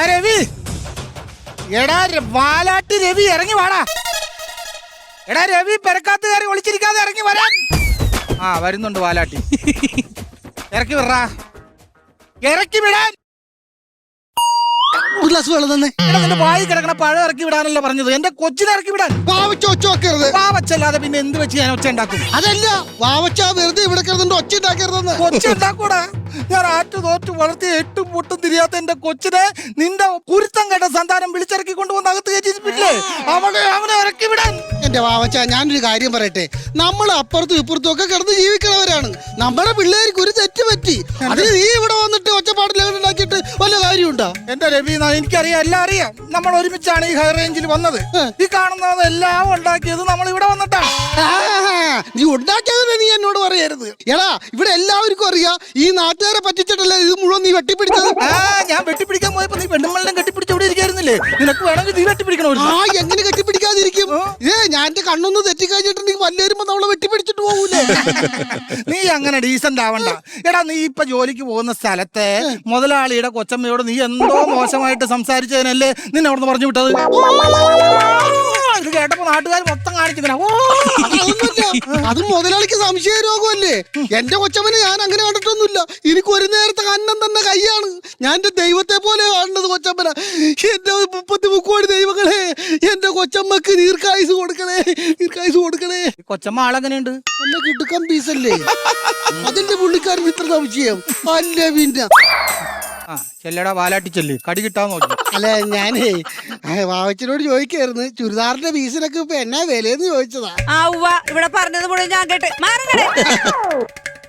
എടാ രവി. എടാ വാലാട്ട് രവി ഇറങ്ങി വാടാ. എടാ രവി പെരക്കാത്ത് കയറി ഒളിച്ചിരിക്കാതെ ഇറങ്ങി വരാൻ. ആ വരുന്നുണ്ട് വാലാട്ടി. ഇറക്കി വിടാ ഇറക്കി വിടാൻ. ഒരു ഗ്ലാസ് വെള്ളം തന്നെ. എടാ നിന്റെ വായി കിടക്കണ പഴം ഇറക്കി വിടാനല്ല പറഞ്ഞത്. എന്റെ കൊച്ചിനെ ഇറക്കി വിടാൻ. വാവച്ച ഒച്ച വെക്കരുത്. പാവച്ചല്ലാതെ പിന്നെ എന്ത് വെച്ച് ഞാൻ ഒച്ച ഉണ്ടാക്കും? അതല്ല വാവച്ച വെറുതെ ഇവിടെ കിടന്നിട്ട് ഒച്ച ഉണ്ടാക്കരുതെന്ന്. ഒച്ച ഉണ്ടാക്കൂടാ. ഞാൻ ആറ്റു തോറ്റു വളർത്തി എട്ടും പൊട്ടും തിരിയാത്ത എന്റെ കൊച്ചിനെ നിന്റെ കുരുത്തം കേട്ട സന്താനം വിളിച്ചിറക്കി കൊണ്ടുവന്ന് അകത്ത് കയറ്റിയിട്ടില്ലേ അവളെ അവനെ ഇറക്കി വിടാൻ. എന്റെ വാവച്ച ഞാനൊരു കാര്യം പറയട്ടെ? നമ്മൾ അപ്പുറത്തും ഇപ്പുറത്തും ഒക്കെ കിടന്ന് ജീവിക്കണവരാണ്. നമ്മുടെ പിള്ളേർക്ക് ഒരു തെറ്റ് പറ്റി. അത് നീ ഇവിടെ വന്നിട്ട് ഒച്ചപ്പാടിലുണ്ടാക്കിയിട്ട് വല്ല കാര്യമുണ്ടോ? എന്റെ രവി എനിക്കറിയാം എല്ലാം അറിയാം. നമ്മൾ ഒരുമിച്ചാണ് ഈ ഹൈ റേഞ്ചിൽ വന്നത്. ഈ കാണുന്നത് എല്ലാം ഉണ്ടാക്കിയത് നമ്മൾ ഇവിടെ വന്നിട്ടാണ്. നീ ഉണ്ടാക്കിയതെന്ന് നീ എന്നോട് പറയരുത്. എടാ ഇവിടെ എല്ലാവർക്കും അറിയാം ഈ നാട്ടുകാരെ പറ്റിച്ചിട്ടല്ലേ ഇത് മുഴുവൻ നീ വെട്ടിപ്പിടിച്ചത്? ആ ഞാൻ വെട്ടിപ്പിടിക്കാൻ പോയപ്പോ നീ പെണ്ണുമ്മളിനെ കെട്ടിപ്പിടിച്ച് ഇവിടെ ഇരിക്കായിരുന്നില്ലേ? നിനക്ക് വേണമെങ്കിൽ നീ വെട്ടിപ്പിടിക്കണോ ആ എങ്ങനെ കെട്ടിപ്പിടിക്കാതിരിക്കും? ഏ ഞാൻ എന്റെ കണ്ണൊന്ന് തെറ്റിക്കഴിഞ്ഞിട്ടുണ്ടെങ്കിൽ വല്ലേരുമ്പോ നമ്മളെ വെട്ടിപ്പിടിച്ചിട്ട് പോകൂലേ നീ അങ്ങനെ ഡീസന്റ് ആവണ്ട. എടാ നീ ഇപ്പൊ ജോലിക്ക് പോകുന്ന സ്ഥലത്തെ മുതലാളിയുടെ കൊച്ചമ്മയോട് നീ എന്തോ മോശമായിട്ട് സംസാരിച്ചതിനല്ലേ നിന്നെ അവിടുന്ന് പറഞ്ഞു വിട്ടത്? ഇത് കേട്ടപ്പോ നാട്ടുകാർ മൊത്തം കാണിക്കുന്നതിനാ ഓ അതൊന്നുമില്ല. അത് മുതലാളിക്ക് സംശയ രോഗമല്ലേ? എന്റെ കൊച്ചമ്മനെ ഞാൻ അങ്ങനെ കണ്ടിട്ടൊന്നുമില്ല. എനിക്ക് ഒരു നേരത്തെ കന്നം തന്നെ കൈയാണ്. ഞാൻ എന്റെ ദൈവത്തെ പോലെ കാണുന്നത് കൊച്ചമ്മന. എന്റെ മുപ്പത്തി മുക്കോടി ദൈവങ്ങളെ എന്റെ കൊച്ചമ്മക്ക് ദീർഘായുസ് കൊടുക്കണേ ദീർഘായുസ് കൊടുക്കണേ. ഈ കൊച്ചമ്മ ആളെങ്ങനെയുണ്ട്? നല്ല കിടുക്കം പീസല്ലേ അതിന്റെ പുള്ളിക്കാരൻ ഇത്ര സംശയം അല്ല പിന്നെ. ആ ചെല്ലടാ വാലാട്ടി ചെല്ല്. കടി കിട്ടാൻ നോക്കി. അല്ല ഞാനേ വാവച്ചനോട് ചോദിക്കായിരുന്നു ചുരിദാറിന്റെ പീസിനൊക്കെ ഇപ്പൊ എന്നാ വിലയെന്ന് ചോദിച്ചതാ. ആ ഉവ്വ ഇവിടെ പറഞ്ഞത് മുഴുവൻ ഞാൻ കേട്ട്. മാറങ്ങടെ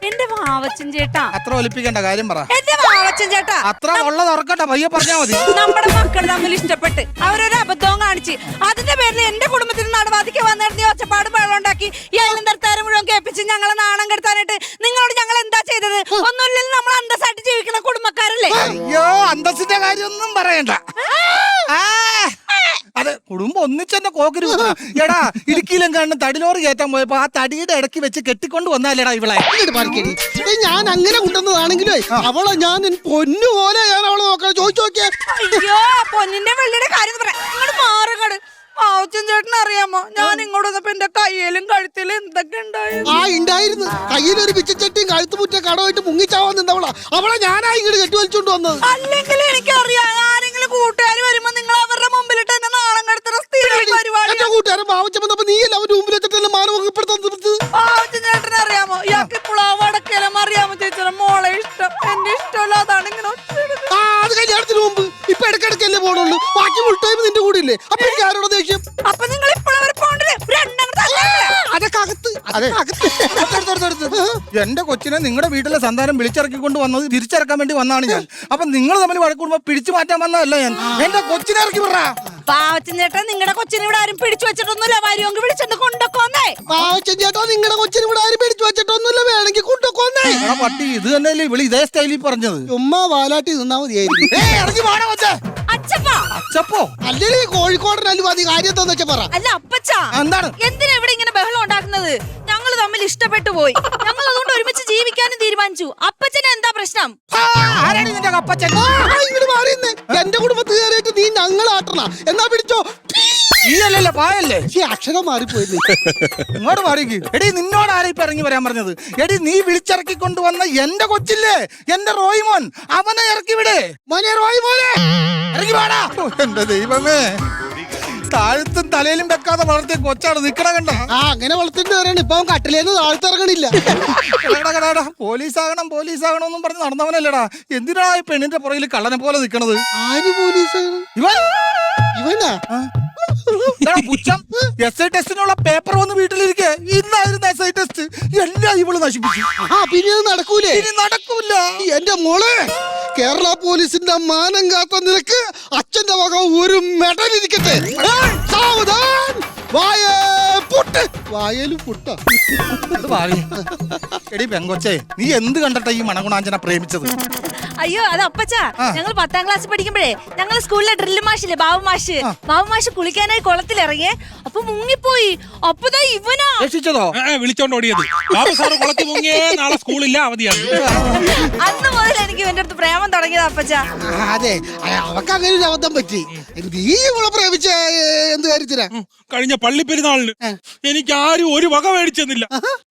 എന്റെ വാവച്ചൻ ചേട്ടാ. അത്ര ഒലിപ്പിക്കേണ്ട കാര്യം പറ. എന്റെ വാവച്ചൻ ചേട്ടാ. അത്ര ഉള്ളത് ഉറക്കട്ടെ പയ്യെ പറഞ്ഞാ മതി. നമ്മുടെ മക്കൾ തമ്മിൽ ഇഷ്ടപ്പെട്ട് അവരൊരു അബദ്ധവും കാണിച്ച് അതിന്റെ പേരിൽ എന്റെ കുടുംബത്തിന് നടവാദിക്ക് വന്നിരുന്ന ഒച്ചപ്പാട് വെള്ളം ഉണ്ടാക്കി ഈ അയൽന്തരത്താരം മുഴുവൻ കേൾപ്പിച്ച് ഞങ്ങളെ നാണം കെടുത്താനായിട്ട് നിങ്ങളോട് ഞങ്ങൾ എന്താ ചെയ്തത് ഒന്നുമില്ലെങ്കിൽ നമ്മൾ അന്തസ്സായിട്ട് ജീവിക്കുന്ന കുടുംബക്കാരല്ലേ അയ്യോ അന്തസ്സിന്റെ കാര്യമൊന്നും പറയണ്ട. ആ, അതെ കുടുംബം ഒന്നിച്ചെന്നെ കോക്കരു. എടാ ഇടുക്കിയിലും കാണുന്ന തടിലോറ് കയറ്റാൻ പോയപ്പോ ആ തടിയുടെ ഇടയ്ക്ക് വെച്ച് കെട്ടിക്കൊണ്ട് വന്നാലേടാ ഇവളെ. ഞാൻ അങ്ങനെ കൊണ്ടുവന്നതാണെങ്കിലേ അവളെ ഞാൻ പൊന്നു പോലെ ഞാൻ അവളെ നോക്കണം. ചോദിച്ചു നോക്കിയാ. അയ്യോ പൊന്നിന്റെ വെള്ളിയുടെ കാര്യം പറയാം മാറുകട് പാവച്ചൻ ചേട്ടൻ അറിയാമോ? ഞാൻ ഇങ്ങോട്ട് വന്നപ്പോ എന്റെ കയ്യിലും കഴുത്തിലും എന്തൊക്കെ ഉണ്ടായിരുന്നു? ആ ഉണ്ടായിരുന്നു കയ്യിലൊരു പിച്ചച്ചട്ടിയും കഴുത്തുമുറ്റ കടമായിട്ട് മുങ്ങിച്ചാവാൻ നിന്നവളാ. അവളെ ഞാനാ ഇങ്ങോട്ട് കെട്ടിവലിച്ചോണ്ട് വന്നത്. അല്ലെങ്കിൽ എനിക്കറിയാം. ഇപ്പൊ ഇടക്കിടക്കല്ലേ പോണുള്ളൂ. ബാക്കി ഫുൾ ടൈം നിന്റെ കൂടെ ഇല്ലേ? അപ്പൊ എനിക്ക് ആരോട് ദേഷ്യം? അപ്പൊ നിങ്ങൾ അവർ പോണ്ടില്ലേ തന്നെ അതൊക്കെ അകത്ത് അതെ എന്റെ കൊച്ചിനെ നിങ്ങളുടെ വീട്ടിലെ സന്താനം വിളിച്ചിറക്കിക്കൊണ്ട് വന്നത് തിരിച്ചിറക്കാൻ വേണ്ടി വന്നാണ് ഞാൻ. അപ്പൊ നിങ്ങൾ തമ്മിൽ വഴക്കൂടുമ്പോ പിടിച്ചു മാറ്റാൻ വന്നതല്ല ഞാൻ. എന്റെ കൊച്ചിനെ ഇറക്കി വിടാ പാവച്ചൻ ചേട്ടൻ നിങ്ങളുടെ കൊച്ചിനെ ഇവിടെ ആരും പിടിച്ചു വെച്ചിട്ടൊന്നുമില്ല. വരുമെങ്കിൽ വിളിച്ചിട്ട് കൊണ്ടൊക്കൊന്നേ പാവച്ചൻ ചേട്ടാ നിങ്ങളുടെ കൊച്ചിനെ ഇവിടെ ആരും പിടിച്ചു വെച്ചിട്ടൊന്നുമില്ല. വേണമെങ്കിൽ കൊണ്ടൊക്കൊന്നേ എടാ പട്ടി ഇത് തന്നെയല്ലേ വിളി ഇതേ സ്റ്റൈലിൽ പറഞ്ഞത്? ചുമ്മാ വാലാട്ടി നിന്നാ മതിയായിരിക്കും. അച്ഛപ്പോ അല്ലേ അത് കോഴിക്കോടനല്ലു മതി കാര്യം എന്താന്ന് വെച്ചാ പറ. അല്ല അപ്പച്ചാ. എന്താണ്? എന്തിനാ ഞങ്ങൾ തമ്മിൽ ഇഷ്ടപ്പെട്ടു പോയി. ഞങ്ങൾ അതുകൊണ്ട് ഒരുമിച്ച് ജീവിക്കാനും തീരുമാനിച്ചു. അപ്പച്ചന് എന്താ പ്രശ്നം? ആരാണ് നിന്റെ അപ്പച്ചൻ ആ, ഇങ്ങട് മാറി നിന്നെ. എന്റെ കുടുംബത്തിൽ കയറിയിട്ട് നീ ഞങ്ങളാട്ടണ എന്നാ പിടിച്ചോ? ഈ അല്ലല്ലേ പായല്ലേ? ഈ അക്ഷരം മാറിപ്പോയത് ഇങ്ങോട്ട് മാറിക്ക്. എടി നിന്നോട് ആരാ ഇപ്പൊ ഇറങ്ങി വരാൻ പറഞ്ഞത്? എടി നീ വിളിച്ചിറക്കി കൊണ്ടുവന്ന എന്റെ കൊച്ചില്ലേ? എന്റെ റോയ്മോൻ. അവനെ ഇറക്കി വിട്. മോനെ റോയ്മോനെ! ഇറങ്ങി വാടാ. എന്റെ ദൈവമേ. താഴത്തും തലയിലും വെക്കാതെ വളർത്തിയ കൊച്ചാണ്. നിക്കണ കണ്ട? ആ അങ്ങനെ വളർത്തിട്ട് വരാണ് ഇപ്പൊ അവൻ കട്ടിലേന്ന് താഴ്ത്തിറങ്ങണില്ല. പോലീസ് ആകണം പോലീസ് ആകണം എന്നും പറഞ്ഞ് നടന്നവനല്ലേടാ. എന്തിനാ ഈ പെണ്ണിന്റെ പുറകിൽ കള്ളനെ പോലെ നിക്കണത്? ആര് പോലീസ് ഇവൻ? ഇവനാ? പുച്ഛം. എസ് ഐ ടെസ്റ്റിനുള്ള പേപ്പർ വന്ന് വീട്ടിലിരിക്കെ. ഇന്നായിരുന്നു എസ് ഐ ടെസ്റ്റ്. എല്ലാം ഇവൾ നശിപ്പിച്ചു. ആ പിന്നെ നടക്കൂലേ? ഇനി നടക്കൂല. എന്റെ മോളെ കേരള പോലീസിന്റെ മാനം കാത്ത നിനക്ക് ഒരു മെഡൽ ഇരിക്കട്ടെ. സാവധാൻ. വായേ പുട്ട്. വായൽ പുട്ട. എടി പെങ്കൊച്ചേ നീ എന്ത് കണ്ടിട്ടാ ഈ മണഗുണാഞ്ചന പ്രേമിച്ചത്? അയ്യോ അത് അപ്പച്ചാ. ഞങ്ങൾ പത്താം ക്ലാസ് പഠിക്കുമ്പോഴേ ഞങ്ങൾ സ്കൂളിലെ ഡ്രില്ല് മാഷില്ലേ ബാബു മാഷ്? ബാബു മാഷ് കുളിക്കാനായി കുളത്തിലിറങ്ങിയേ. അപ്പൊ മുങ്ങിപ്പോയി. അപ്പതാ ഇവനാ. രക്ഷിച്ചതോ? വിളിച്ചോണ്ട് ഓടിയത്. ബാബു സാറ് കുളത്തിൽ മുങ്ങിയേ നാളെ സ്കൂളില്ല അവധിയാണ്. അന്ന് ഇവന്റെ അടുത്ത് പ്രേമം തുടങ്ങിയത് അപ്പച്ച. അതെ. അവക്ക് അങ്ങനെ ഒരു അബദ്ധം പറ്റി. നീ ഇവളെ പ്രേമിച്ച എന്ത് കാര്യത്തിനാ? കഴിഞ്ഞ പള്ളി പെരുന്നാളിന് എനിക്ക് ആരും ഒരു വക മേടിച്ചെന്നില്ല.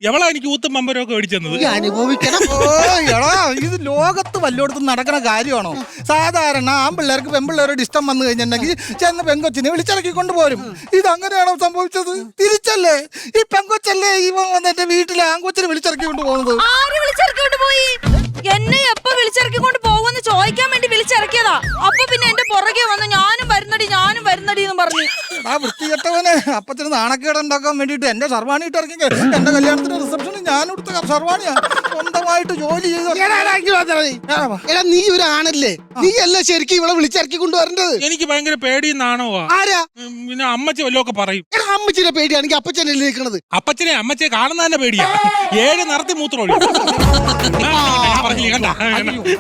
എവളാ എനിക്ക് ഊത്തും മമ്പരമൊക്കെ മേടിച്ചെന്നത്? അനുഭവിക്കണം. ഓ എടാ ഇത് ലോകത്ത് വല്ലോടത്തും നടക്കണ കാര്യമാണോ? സാധാരണ ആൺപിള്ളേർക്ക് പെൺപിള്ളേരോട് ഇഷ്ടം വന്നു കഴിഞ്ഞിട്ടുണ്ടെങ്കിൽ ചെന്ന് പെങ്കൊച്ചിനെ വിളിച്ചിറക്കി കൊണ്ടുപോരും. ഇത് അങ്ങനെയാണോ സംഭവിച്ചത്? തിരിച്ചല്ലേ? ഈ പെങ്കൊച്ചല്ലേ ഇവൻ വന്നിട്ട് വീട്ടിലെ ആൺകൊച്ചിനെ വിളിച്ചിറക്കി കൊണ്ടുപോകുന്നത്? അപ്പൊ പിന്നെ എന്റെ പുറകെ വന്ന് ഞാനും വരുന്നടി ഞാനും വരുന്നടി എന്ന് പറഞ്ഞു ആ വൃത്തികെട്ടവനെ അപ്പത്തിന് നാണക്കേട് ഉണ്ടാക്കാൻ വേണ്ടിയിട്ട് എന്റെ സർവാണി ഇട്ട് ഇറങ്ങി എന്റെ കല്യാണത്തിന്റെ റിസപ്ഷന് ഞാൻ എടുത്ത സർവാണിയാ സ്വന്തമായിട്ട് ജോലി ചെയ്ത് നീ. എടാ നീ ഒരു ആണല്ലേ? നീ അല്ല ശരിക്കും ഇവിടെ വിളിച്ചിറക്കി കൊണ്ടുവരേണ്ടത്? എനിക്ക് ഭയങ്കര പേടി നാണോ ആരാ? പിന്നെ അമ്മച്ചി വല്ലതൊക്കെ പറയും. എടാ അമ്മച്ചിനെ പേടിയാണെങ്കിൽ അപ്പച്ചനല്ലേ നിൽക്കുന്നത് അപ്പച്ചനെ അമ്മച്ചെ കാണുന്ന തന്നെ പേടിയാ. ഏഴ് നിറത്തി മൂത്രമൊഴി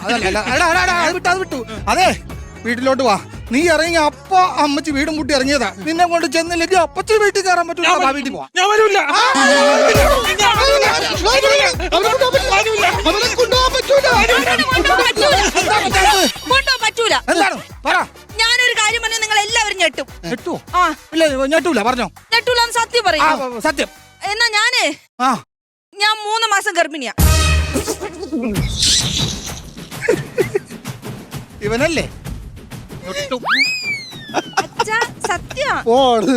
അതല്ല, അത് അത് വിട്ടു. അതെ വീട്ടിലോട്ട് വാ. നീ ഇറങ്ങി അപ്പ അമ്മച്ചി വീടും കൂട്ടി ഇറങ്ങിയതാ. നിന്നെ കൊണ്ട് ചെന്നില്ലെങ്കിൽ അപ്പച്ചി വീട്ടിൽ കയറാൻ പറ്റൂല വാ, വീട്ടിൽ പോവാ. ഞാൻ വരൂല എന്താണ്? പറ. ഞാനൊരു കാര്യം നിങ്ങൾ എല്ലാവരും ഞെട്ടും. ഞെട്ടുവോ? ആ. ഇല്ല ഞെട്ടൂല. പറഞ്ഞോ. ഞെട്ടൂലെന്ന് സത്യം ആ പറയും സത്യം. എന്നാ ഞാനേ ആ. ഞാൻ മൂന്ന് മാസം ഗർഭിണിയാ. ഇവനല്ലേ? അച്ഛാ സത്യം?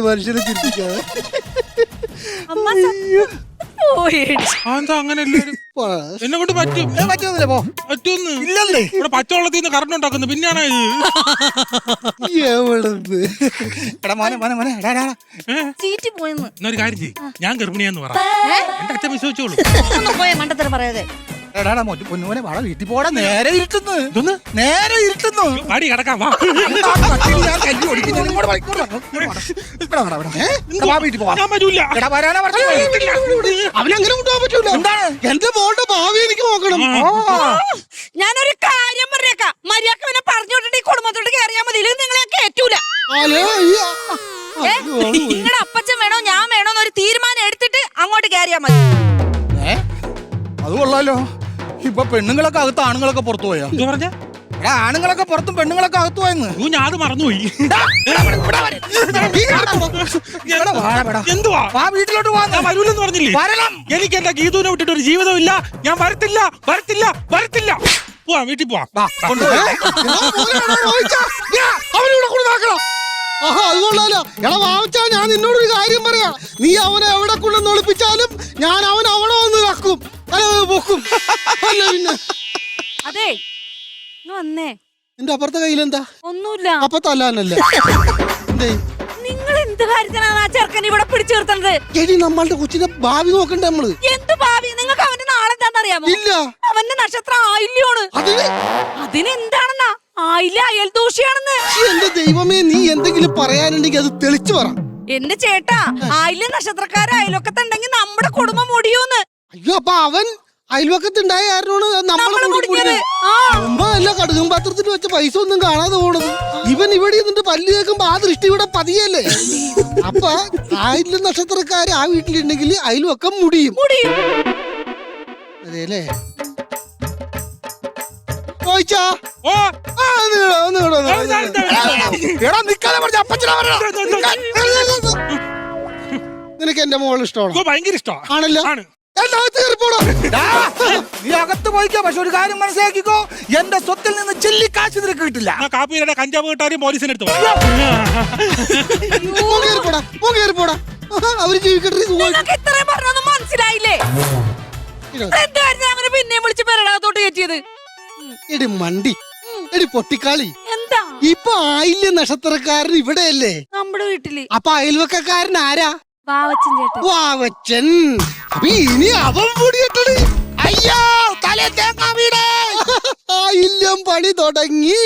മനുഷ്യനെ ചിരിപ്പിക്കാതെ അമ്മ സത്യം. പോയി. എന്താ അങ്ങനെ എല്ലാരും? എന്നെ കൊണ്ട് പറ്റും. പറ്റുന്നില്ല പോ. പറ്റുമെന്ന് ഇല്ലല്ലേ? ഇവിടെ പച്ചവെള്ളത്തിൽ നിന്ന് കറണ്ട് ഉണ്ടാക്കുന്നത് പിന്നെയാണ് എവിടുന്ന്? എടാ മോനെ മോനെ മോനെ എടാ എടാ, എടാ. ചീറ്റി പോയെന്ന്. എന്നൊരു കാര്യം ചെയ്യ്. ഞാൻ ഗർഭിണിയാന്ന് പറ. ഏ? എന്റെ അച്ഛൻ വിശ്വസിച്ചോളൂ. ഒന്നും പോയ മണ്ടത്തരം പറയാതെ. എടാ എടാ മൊറ്റ വള വാടാ വീട്ടിൽ പോടാ നേരെ ഇരുട്ടുന്നു. ഇതൊന്ന്? നേരെ ഇരുട്ടുന്നു. പാടി കിടക്കാം വാ. അവനങ്ങനെ കൊണ്ടുപോകാൻ പറ്റൂല. എന്താണ്? എന്റെ മോളുടെ ഭാവി എനിക്ക് നോക്കണം. ഞാനൊരു കാര്യം പറഞ്ഞേക്കാം. മര്യാദയ്ക്ക് പറഞ്ഞു വിട്ടിട്ട് ഈ കുടുംബത്തോട്ട് കയറിയാൽ മതി. ഇല്ലെങ്കിൽ നിങ്ങളെ ആ- നിങ്ങളുടെ അപ്പച്ചൻ വേണോ ഞാൻ വേണോ എന്നൊരു തീരുമാനം എടുത്തിട്ട് അങ്ങോട്ട് കയറിയാൽ മതി. അത് കൊള്ളാലോ. ഇപ്പൊ പെണ്ണുങ്ങളൊക്കെ അകത്ത് ആണുങ്ങളൊക്കെ പുറത്തു പോയാ? പറഞ്ഞ? എടാ ആണുങ്ങളൊക്കെ പുറത്തും പെണ്ണുങ്ങളൊക്കെ അകത്തു പോയെന്ന് ഞാൻ അത് മറന്നുപോയി. എടാ. എന്തുവാ? വീട്ടിലോട്ട് ഞാൻ പോവാ വരൂലെന്ന് പറഞ്ഞില്ലേ? വരണം. എനിക്ക് എന്റെ ഗീതുവിനെ വിട്ടിട്ട് ഒരു ജീവിതമില്ല ഞാൻ വരത്തില്ല വരത്തില്ല വരത്തില്ല. പോവാ വീട്ടിൽ പോവാം. വാ, ഞാ, അവനിവിടെ ആഹാ എടാ വാവച്ചാ ഞാൻ നിന്നോടൊരു കാര്യം പറയാ. നീ അവനെ എവിടെ കൊണ്ടുവന്ന് ഒളിപ്പിച്ചാലും ഞാൻ അവൻ അവിടെ വന്ന് പൊക്കും. അല്ല പിന്നെ. അതെ ഇങ്ങ് വന്നേ. നിന്റെ അപ്പുറത്തെ കയ്യിലെന്താ? ഒന്നുമില്ല. അപ്പൊ തല്ലാനല്ലേ? എന്തേ? നിങ്ങൾ എന്ത് കാര്യത്തിനാണ് ആ ചെറുക്കൻ ഇവിടെ പിടിച്ചു നിർത്തുന്നത്? എടി നമ്മളുടെ കൊച്ചിന്റെ ഭാവി നോക്കണ്ട നമ്മൾ? എന്ത് ഭാവി? നിങ്ങൾക്ക് അവന്റെ നാളെന്താന്ന് അറിയാമോ? ഇല്ല. അവന്റെ നക്ഷത്രം ആയില്യാണ് അതിന് അതിനെന്താണെന്നാ? ആയില്ല അയൽ ദൂഷിയാണെന്ന് എന്റെ ദൈവമേ നീ എന്തെങ്കിലും പറയാനുണ്ടെങ്കിൽ അത് തെളിച്ചു പറ. എന്റെ ചേട്ടാ ആയില്യ നക്ഷത്രക്കാര തണ്ടെങ്കിൽ നമ്മുടെ കുടുംബം മുടിയൂന്ന്. അയ്യോ അപ്പൊ അവൻ അയൽവക്കത്തുണ്ടായ കാരണമാണ് നമ്മൾ മുമ്പല്ല അല്ല കടുകും പാത്രത്തിൽ വെച്ച പൈസ ഒന്നും കാണാതെ പോണത്. ഇവൻ ഇവിടെ നിന്നിട്ട് പല്ല് കേൾക്കുമ്പോ ആ ദൃഷ്ടി ഇവിടെ പതിയല്ലേ? അപ്പൊ ആയില്ല നക്ഷത്രക്കാര് ആ വീട്ടിലുണ്ടെങ്കിൽ അയൽവക്കം മുടിയും. അതെല്ലേ നിനക്ക് എന്റെ മോൾ ഇഷ്ടമാണോ? ഭയങ്കര ഇഷ്ടമാണ് ആണല്ലോ. നീ അകത്ത് പോയിക്കോ പക്ഷെ ഒരു കാര്യം മനസ്സിലാക്കിക്കോ. എന്റെ സ്വത്തിൽ നിന്ന് ചില്ലിക്കാശ് നിനക്ക് കിട്ടില്ല. ആ കാപ്പിയുടെ കഞ്ചാവ് കിട്ടാരും പോലീസിന് എടുത്തു പോടാ ആഹാ, അവർ ജീവിക്കട്ടെ സുഖമായിട്ട്. നിങ്ങൾക്ക് ഇത്രയും പറഞ്ഞൊന്നും മനസ്സിലായില്ലേ? എന്ത് കാര്യത്തിന് പിന്നെയും വിളിച്ച് പെരടകത്തോട്ട് കയറ്റിയത്? എടി മണ്ടി എടി പൊട്ടിക്കാളി. എന്താ? ഇപ്പൊ ആയില്യ നക്ഷത്രക്കാരൻ ഇവിടെയല്ലേ? നമ്മുടെ വീട്ടിൽ. അപ്പൊ അയൽവക്കക്കാരൻ ആരാ? വാവച്ചൻ ചേട്ടൻ. വാവച്ചൻ. അപ്പൊ ഇനി അവൻ പൊടിയിട്ടടി അയ്യോ തലേ തേങ്ങാ വീട് ഇല്ലം പണി തുടങ്ങി.